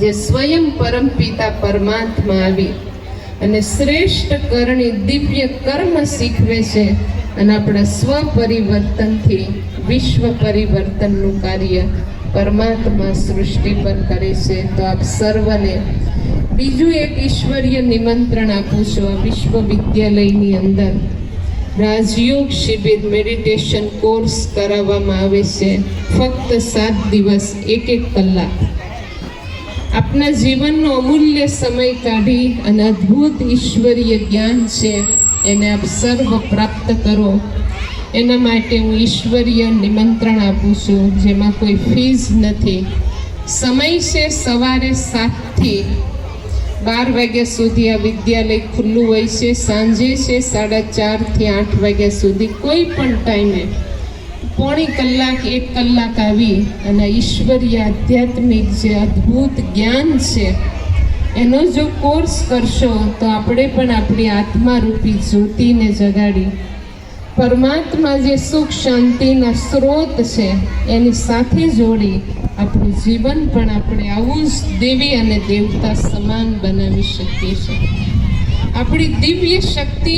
જે સ્વયં પરમપિતા પરમાત્મા આવી અને શ્રેષ્ઠ કરણી દિવ્ય કર્મ શીખવે છે અને આપણા સ્વ પરિવર્તનથી વિશ્વ પરિવર્તનનું કાર્ય પરમાત્મા સૃષ્ટિ પર કરે છે. તો આપ સર્વને બીજું એક ઈશ્વરીય નિમંત્રણ આપું છું આ વિશ્વવિદ્યાલયની અંદર. રાજયોગ શિબિર મેડિટેશન કોર્સ કરાવવામાં આવે છે. ફક્ત સાત દિવસ એક એક કલાક. આપના જીવનનો અમૂલ્ય સમય કાઢી અને અદ્ભુત ઈશ્વરીય જ્ઞાન છે એને આપ સર્વ પ્રાપ્ત કરો. એના માટે હું ઈશ્વરીય નિમંત્રણ આપું છું, જેમાં કોઈ ફીઝ નથી. સમય છે સવારે સાતથી બાર વાગ્યા સુધી આ વિદ્યાલય ખુલ્લું હોય છે, સાંજે છે સાડા ચારથી આઠ વાગ્યા સુધી કોઈ પણ ટાઈમે પોણી કલાક, એક કલાક આવી અને ઈશ્વરીય આધ્યાત્મિક જે અદ્ભુત જ્ઞાન છે, એનો જો કોર્સ કરશો, તો આપણે પણ આપણી આત્મારૂપી જ્યોતિને જગાડી. પરમાત્મા જે સુખ શાંતિના સ્ત્રોત છે, એની સાથે જોડી આપણું જીવન પણ આપણે આવું જ દેવી અને દેવતા સમાન બનાવી શકીએ છીએ. આપણી દિવ્ય શક્તિ